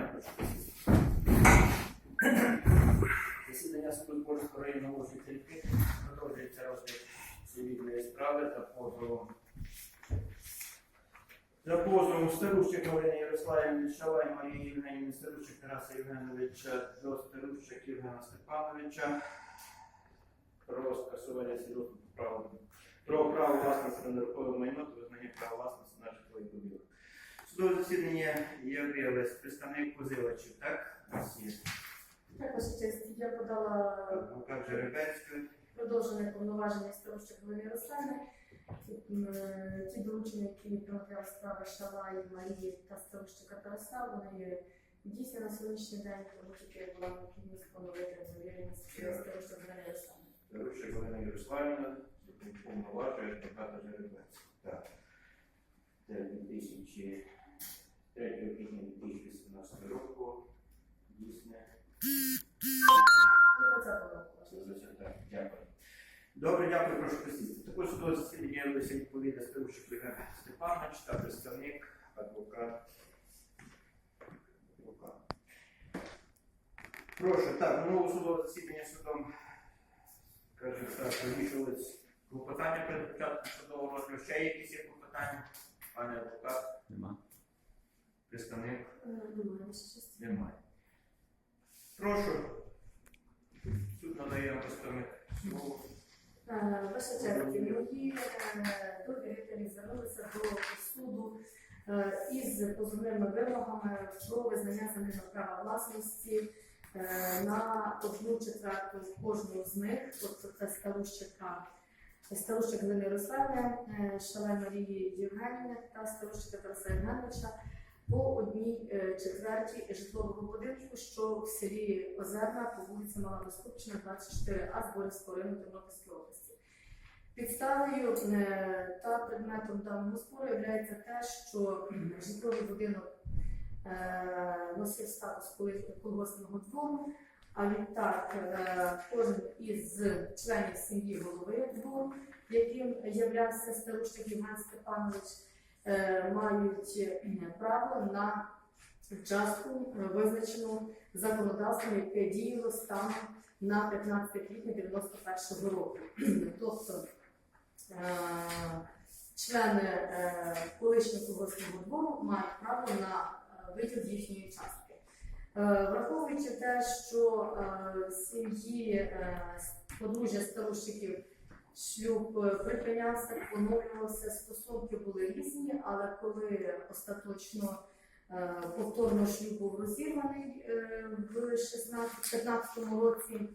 дня. Засідання суду Польського районного жительки продовжується розгляд цивільної справи за позовом. За позовом Старущик Галини Ярославівни Шалай Марії Євгенівни Старущик Тараса Євгеновича до Старущик Євгена Степановича про скасування свідоцтва про право власності на нерухоме майно та визнання права власності на житловий будинок. Судове засідання явилось представник позивачів, так? У нас є Так, ваша честь, я подала адвокат Жеребецький. продовження повноваження Старощик Галини Ярославни. Ті, доручення, які про матеріал справи Шалаї, Марії та Старощика Тараса, вони є дійсні на сьогоднішній день, тому тільки була необхідність встановити завіреність Старощик Галини Ярославни. Рушик Галина Ярославівна, повноважує адвоката Жеребецького. Так. Це 2003 квітня 2018 року. Дійсне. До 20-го року, ваша честь. Так, Дякую. Добре, дякую, прошу присісти. Також судове засідання відповідно Старушик Євген Степанович та представник адвокат. адвокат. Прошу, так, минулого судове засідання судом, скажімо так, вирішувались клопотання перед початком судового розгляду. Ще якісь є клопотання? Пане адвокат, Нема. Представник Е, Немає. Прошу. Суд надає вам представник слово. Е, Ваша честь, мої е, довірителі звернулися до суду із позовними вимогами про визнання земельного права власності на одну четверту кожного з них, тобто це Старущика, Старущик Галини Ярославни, е, Шалай Марії Євгенівни та Старущика Тараса Євгеновича по одній е, четвертій житлового будинку, що в селі Озерна по вулиці Мала Безкупчина, 24А з Борівського району Тернопільської області. Підставою е, та предметом даного спору є те, що житловий будинок е, носив статус колгоспного двору, а відтак кожен із членів сім'ї голови двору, яким являвся старушник Євген Степанович, мають е, право на частку е, визначену законодавством, яке діяло станом на 15 квітня 91 року. Тобто е, члени е, колишнього колгоспного двору мають право на е, виділ їхньої частки. Е, Враховуючи те, що е, сім'ї е, подружжя старушиків шлюб е, припинявся, поновлювався, стосунки були різні, але коли остаточно е, повторно шлюб був розірваний е, в 16-15 році,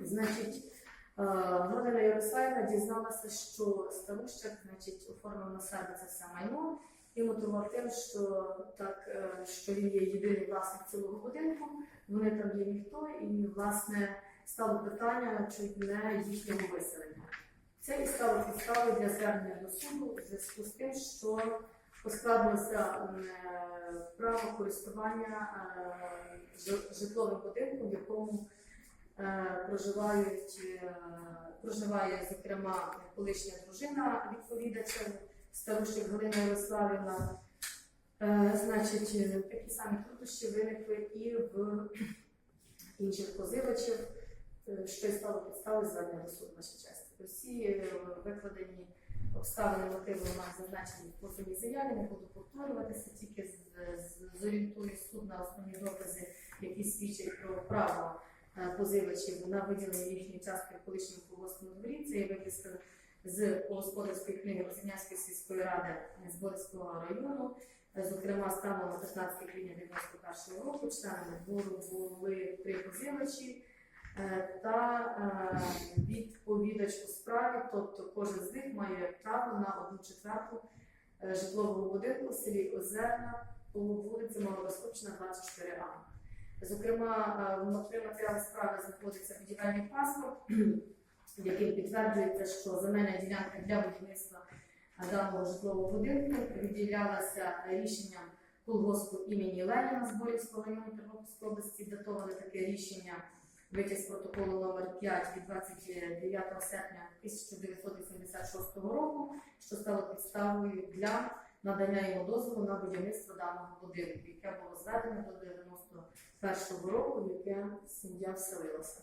значить, Галина Ярославівна дізналася, що старущак значить, оформив на себе це все майно і мотивував тим, що так, що він є єдиний власник цілого будинку, вони там є ніхто, і власне стало питання чуть не їхнього виселення. Це і стало підставою для звернення до суду у зв'язку з тим, що поскладилося е, право користування е, житловим будинком, в якому е, проживають, проживає, зокрема, колишня дружина відповідача, старушик Галина Ярославівна. Значить, такі самі труднощі виникли і в інших позивачів, що і стало підставою звернення до суду, ваша честь. Усі е, викладені обставини мотиви нас зазначені в позовній заяві, не буду повторюватися, тільки з- зорієнтую суд на основні докази, які свідчать про право е, позивачів на виділення їхньої частки в колишньому колгоспному дворі. Це є виписка з господарської книги Росинянської сільської ради з Борського району. Е, Зокрема, станом на 15 квітня 91 року членами двору були три позивачі е, та е, відповідач у справі, тобто кожен з них має право на одну четверту е, житлового будинку в селі Озерна по вулиці Маловоскопчина, 24А. Зокрема, е, в матеріалі справи знаходиться будівельний паспорт, яким підтверджується, що земельна ділянка для будівництва даного житлового будинку відділялася рішенням колгоспу імені Леніна з Борівського району Тернопільської області. Датоване таке рішення витяг з протоколу номер 5 від 29 серпня 1986 року, що стало підставою для надання йому дозволу на будівництво даного будинку, яке було зведено до 91-го року, в яке сім'я вселилася.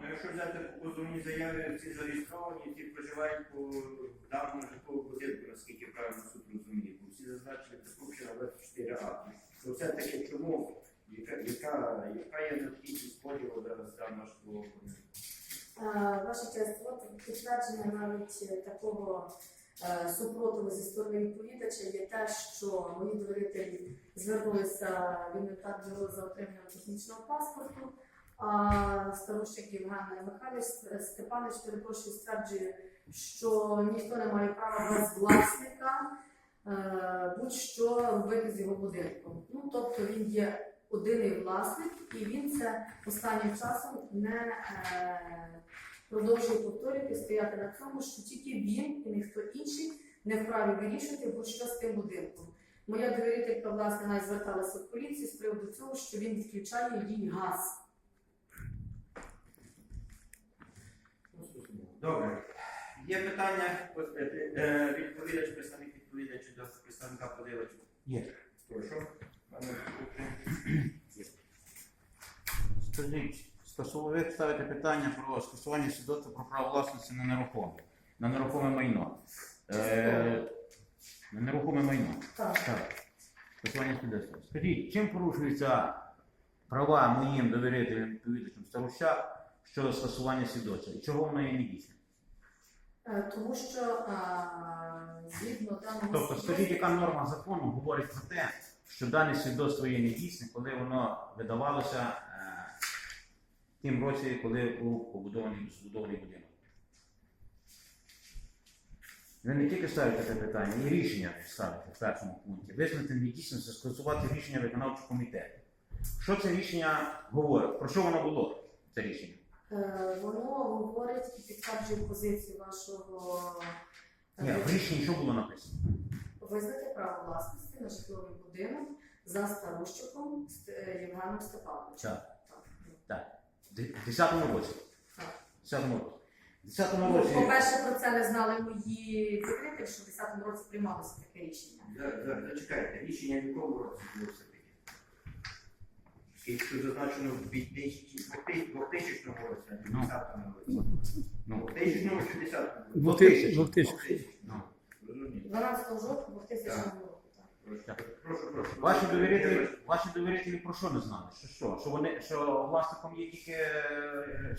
Ну, якщо взяти позовні заяви, всі зареєстровані, ті проживають по даному житловому будинку, наскільки правильно суд розуміє, бо всі зазначили прикупчена 24 а. То все-таки чому, яка, яка, яка є необхідність поділу зараз даного житлового будинку? Е, Ваша честь, от підтвердження навіть е, такого е, супротиву зі сторони відповідача є те, що мої довірителі звернулися в інвентар за отриманням технічного паспорту, а старущик Євген Михайлович Степанович перепрошую стверджує, що ніхто не має права без власника. Е, будь-що будинком. Ну тобто він є єдиний власник, і він це останнім часом не е, продовжує повторювати, стояти на цьому, що тільки він і ніхто інший не вправі вирішувати будь-що з тим будинком. Моя довірителька, власне, навіть зверталася в поліцію з приводу цього, що він відключає їй газ. Добре. Є питання е, е, відповідач, представник відповідача до представника подивача? Є. Прошу. Скажіть, стосовно ви ставите питання про скасування свідоцтва про право власності на нерухоме, на нерухоме майно. Е, на нерухоме майно. Так. Так. Скасування свідоцтва. Скажіть, чим порушуються права моїм довірителям відповідачам староща щодо скасування свідоцтва? І чого воно є недійсне? Е, Тому що а, згідно даного Тобто, скажіть, яка норма закону говорить про те, що дане свідоцтво є недійсне, коли воно видавалося е, в тим році, коли був побудований збудований будинок. Ви не тільки ставите це питання, і рішення ставите в першому пункті. Визнати недійсним це скасувати рішення виконавчого комітету. Що це рішення говорить? Про що воно було? Це рішення? Е, Воно говорить і підтверджує позицію вашого Ні, в рішенні що було написано? визнати право власності на житловий будинок за старущиком Ст- е, Євгеном Степановичем. Так. Так. В 10-му році. Так. В 10-му році. В 10-му Ну, році. По-перше, про це не знали мої довірителі, що в 10-му році приймалося таке рішення. За- за- Зачекайте, рішення в якому році було все-таки? Тут зазначено в 2000 2000 році, а не в Ну. 2010 році. Ну, 2000 чи 10 2000. 2000. ну. 12 жовтня 2000 року. так. Прошу, прошу. Ваші довірителі, ваші довірителі про що не знали? Що, що? Що вони що власником є тільки е?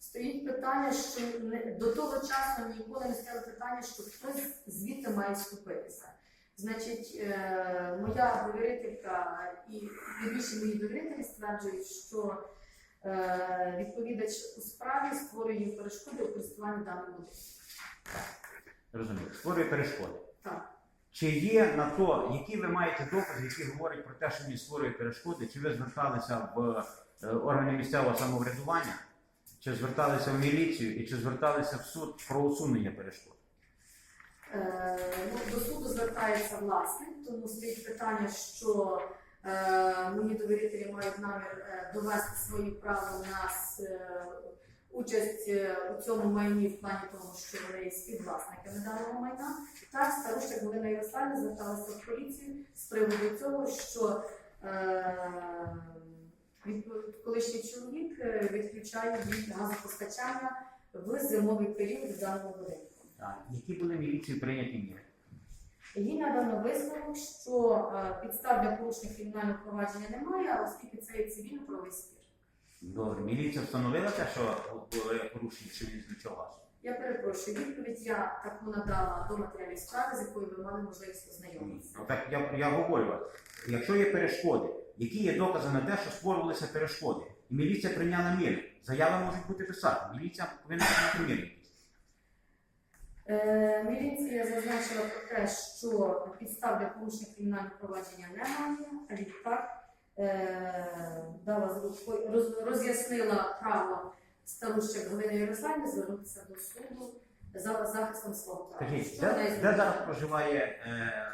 Стоїть питання, що не- до того часу ніколи не стояло питання, що хтось звідти має скупитися. Значить, е, моя довірителька і більше мої довірителі стверджують, що е, відповідач у справі створює перешкоди у користуванні даним будинком. Розумію, створює перешкоди. Так. Чи є на то, які ви маєте докази, які говорять про те, що він створює перешкоди? Чи ви зверталися в е, органи місцевого самоврядування, чи зверталися в міліцію і чи зверталися в суд про усунення перешкод? Е, ну, до суду звертається власник, тому стоїть питання, що е, мої довірителі мають намір е, довести свої права на участь у цьому майні в плані того, що вони є співвласниками даного майна. Так, старушка Галина Ярославівна зверталася в поліцію з приводу цього, що колишній чоловік відключає їй газопостачання в зимовий період в даному будинку. Які були міліції прийняті міри? Їй надано висновок, що е, підстав для порушення кримінального провадження немає, оскільки це є цивільно-правовий спір. Добре, міліція встановила те, що були порушені чи він вас? Я перепрошую, відповідь я таку надала до матеріалів справи, з якою ви мали можливість ознайомитися. Ну, Так я, я говорю якщо є перешкоди, які є докази на те, що створювалися перешкоди, і міліція прийняла міри, заяви можуть бути писати, міліція повинна прийняти міри. Е, міліція зазначила про те, що підстав для порушення кримінального провадження немає, а відтак е, дала роз'яснила право старущик Галини Ярославівни звернутися до суду за захистом свого права. Скажіть, де, де зараз проживає е,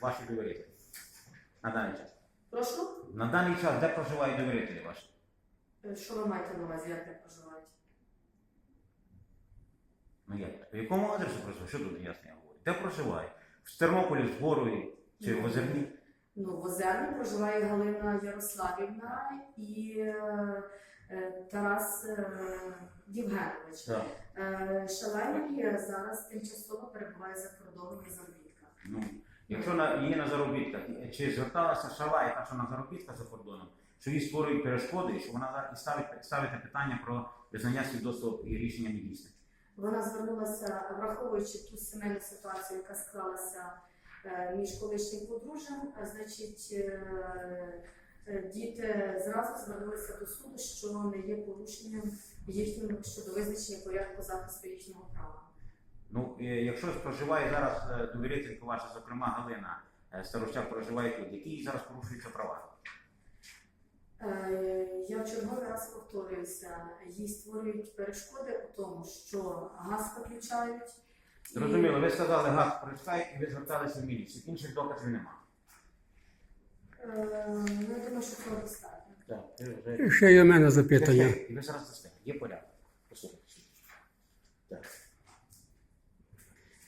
ваші довірителі? На даний час. Прошу, На даний час де проживають довірителі ваші? Е, що ви маєте на увазі, як я проживають? Ну як? По якому адресу проживає? Що тут ясно я говорю? Де проживає? В Тернополі, в Зборові чи в Озерні? Ну, в Озерні проживає Галина Ярославівна і е, е, Тарас е, Євгенович. Так. Е, зараз тимчасово перебуває за кордоном на заробітках. Ну, якщо на, її на заробітках, чи зверталася шала, яка що на заробітках за кордоном, що їй створюють перешкоди, і що вона зараз і ставить, ставить питання про визнання свідоцтва і рішення недійсним. Вона звернулася, враховуючи ту сімейну ситуацію, яка склалася е, між колишнім подружжям, а значить е, е, діти зразу звернулися до суду, що не є порушенням їхнього щодо визначення порядку захисту їхнього права. Ну, якщо проживає зараз довірителька ваша, зокрема Галина Старощак проживає тут, які зараз порушуються права? Е, Я в черговий раз повторююся, їй створюють перешкоди у тому, що газ виключають. і- Зрозуміло, ви сказали газ прочитає і ви зверталися в міліцію. Інших доказів немає. Е, Ну, я думаю, що цього достатньо. Так, ви вже... Ще є в мене запитання. І ви зараз дасте. Є порядок. Послухайте. Так.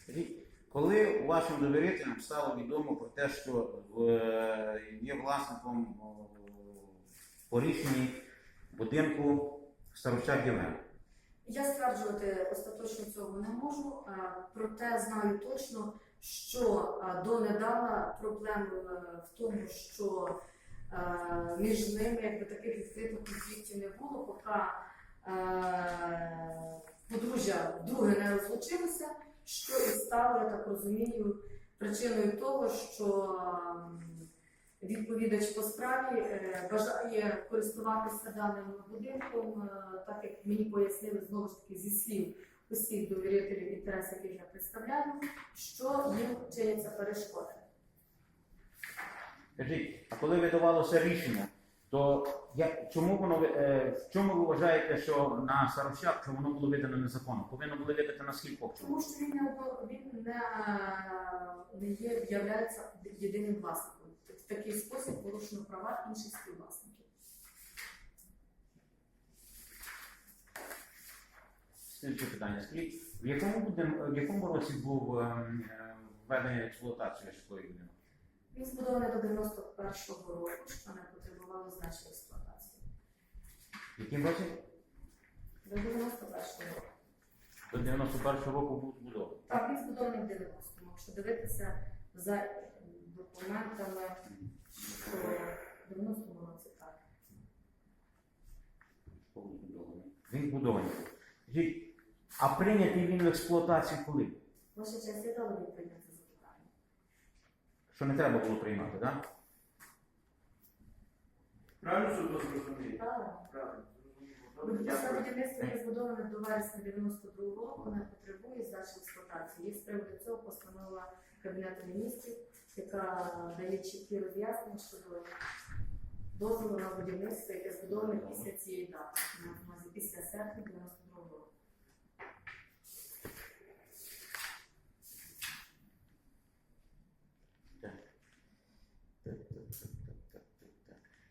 Скажіть, Коли вашим довірителям стало відомо про те, що е, є власником по рішенні будинку Старощак Євген? Я стверджувати остаточно цього не можу, проте знаю точно, що донедавна проблем е, в тому, що е, між ними якби таких відкритих конфліктів не було, поки е, подружжя вдруге не розлучилося, що і стало, я так розумію, причиною того, що відповідач по справі е, бажає користуватися даним будинком, е, так як мені пояснили знову ж таки зі слів усіх довірителів інтересів, яких я представляю, що їм чиняться перешкоди. Скажіть, а коли видавалося рішення, то як, чому воно е, в чому ви вважаєте, що на Старощак, що воно було видано незаконно? Повинно було видати на скількох? Тому що він не він не, не є являється єдиним власником. Такий спосіб порушено права інших співвласників. Слідче питання. Скажіть, в якому, будин- в якому році був ем, е, введений в експлуатацію житловий будинок? Він збудований до 91-го року, що не потребувало значної експлуатації. В якому році? До 91-го року. До 91-го року був збудований. Так, він збудований в 90-му. Якщо дивитися за документами, в 90-му році так. Він збудований. Скажіть, а прийнятий він в експлуатацію коли? Ваша честь, я дала відповідь на це запитання. Що не треба було приймати, так? Правильно суд зрозуміє? Правильно. Правильно. Будівництво дякую. будівництво є збудоване до вересня 92 року, не потребує здачі експлуатації. Є з приводу цього постанова Кабінету міністрів, яка дає чіткі роз'яснення щодо дозволу на будівництво, яке збудоване після цієї дати, на після серпня 92 року.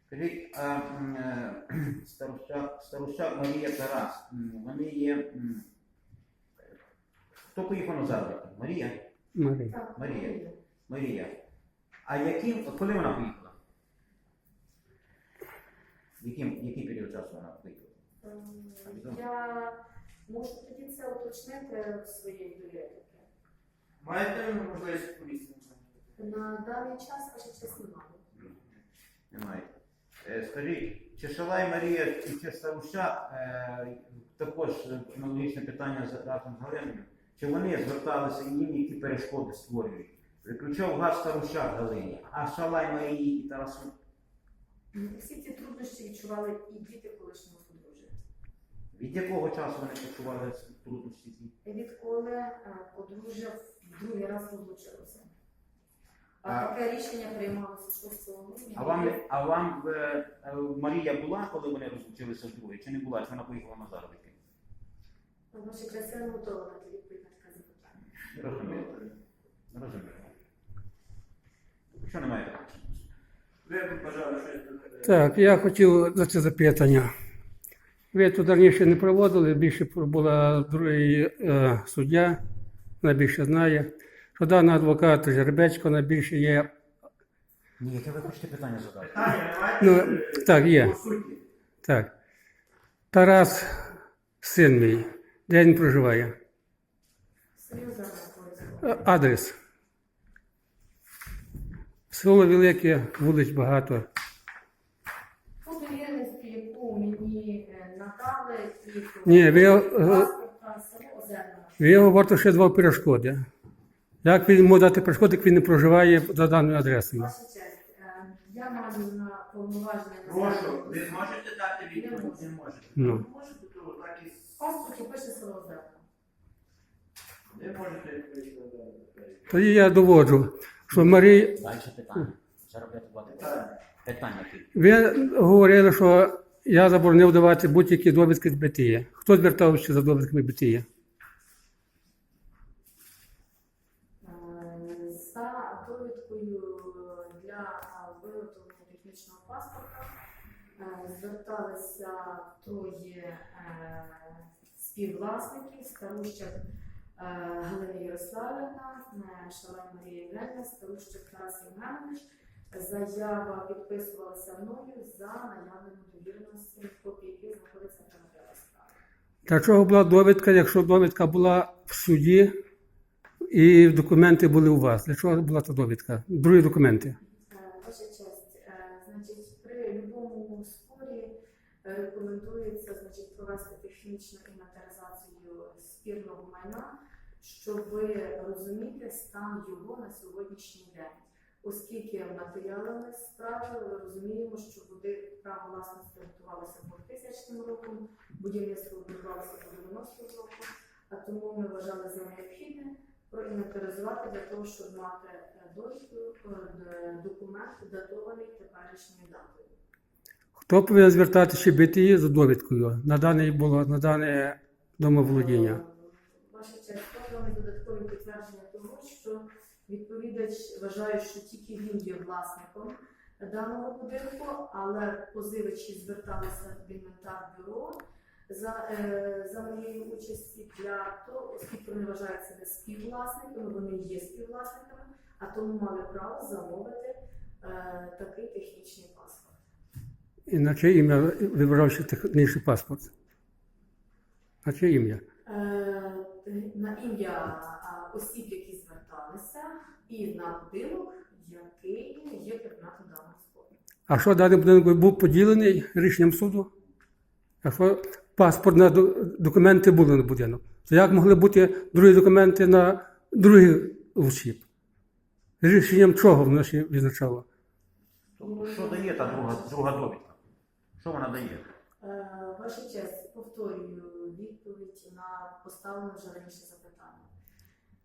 Скажіть, а м, Старощак, Старощак Марія Тарас, вони є. Хто поїхав на заробітки? Марія? Марія. Марія. Марія. А яким, коли вона поїхала? Яким, який період часу вона поїхала? Ем, Я можу тоді це уточнити в своїй довірки. Маєте можливість відповісти? На даний час ваша честь немає. Немає. Е, Скажіть, чи Шалай Марія і чи Старущак, е, також е, аналогічне питання разом з Галиною, чи вони зверталися і їм які перешкоди створюють? Виключав газ Старущак Галині, а Шалай Марії і Тарасу. Всі ці труднощі відчували і діти колишнього подружжя. Від якого часу вони почували труднощі? Відколи подружжя в другий раз розлучилося. А, А- таке рішення приймалося 6 грудня. А вам, а вам е, е, Марія була, коли вони розлучилися вдруге, чи не була, чи вона поїхала на заробітки? Ваша не готова дати відповідь на таке запитання. Розумію. Розумію. Що немає такого? Ви бажали щось? Так, я хотів за це запитання. Ви тут раніше не проводили, більше була другий е, суддя, вона більше знає. Що даний адвокат Жеребецько найбільше є. Ні, яке ви хочете питання задати? Ну, так, є. Так. Тарас, син мій, де він проживає? Адрес. Село Велике, вулиць багато. По яку мені е, надали, і Ні, ви, е, паспорта, село. Ви говорите, що два перешкоди. Як він може дати перешкоди, як він не проживає за даною адресою? Ваша честь, е, я маю на повноваження Прошу, ви можете дати відповідь? Не можете. Ну. Можете, то так і В паспорті пише село Озерна. не можете відповідь надати. Тоді я доводжу, що Далі питання. Заробляти. Питання. Питання ви говорили, що я заборонив давати будь-які довідки з БТІ. Хто звертався за довідками БТІ? Е, За довідкою для виготовлення технічного паспорта е, зверталися троє е, співвласників Старущак е, Галина Ярославівна, е, Шалай Марія Євгенівна, Старущак Тарас Євгенович. Заява підписувалася мною за наявними довірностями, копії яких знаходяться в матеріалі справи. Для чого була довідка, якщо довідка була в суді і документи були у вас? Для чого була та довідка? Другі документи. Е, Ваша честь, е, значить, при будь-якому спорі е, рекомендується значить, провести технічну інвентаризацію спірного майна, щоб розуміти стан його на сьогоднішній день. Оскільки матеріалами справи розуміємо, що буде право власності готувалося по 2000 роком, будівництво будувалося по 90 року, а тому ми вважали за необхідне проінвентаризувати для того, щоб мати е, документ датований теперішньою датою. Хто повинен звертатися БТІ за довідкою на дане було на дане домоволодіння? Е, Ваша честь, подали додаткові підтвердження того, що відповідач вважає, що тільки він є власником даного будинку, але позивачі зверталися в інвентар бюро за, е, за моєю участі для того, оскільки вони вважають себе співвласниками, вони є співвласниками, а тому мали право замовити е, такий технічний паспорт. І на чиє ім'я вибрався технічний паспорт? На чиє ім'я? Е, на ім'я осіб, які зверталися, і на будинок, який є предметом даного спору. А що даний будинок був поділений рішенням суду? Якщо паспорт на документи були на будинок, то як могли бути другі документи на других осіб? Рішенням чого воно ще відзначало? Що дає та друга, друга довідка? Що вона дає? Е, Ваша честь, повторюю відповідь на поставлене вже раніше запитання.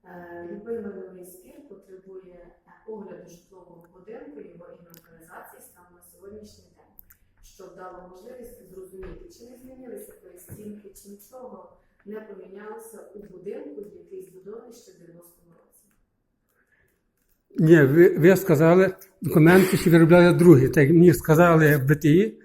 Е, Любий майновий спір потребує огляду житлового будинку, його інвентаризації станом на сьогоднішній день, що дало можливість зрозуміти, чи не змінилися перестінки, чи нічого не помінялося у будинку, який збудований ще в 90-му році. Ні, ви, ви сказали, документи ще виробляли другі. Так мені сказали в БТІ,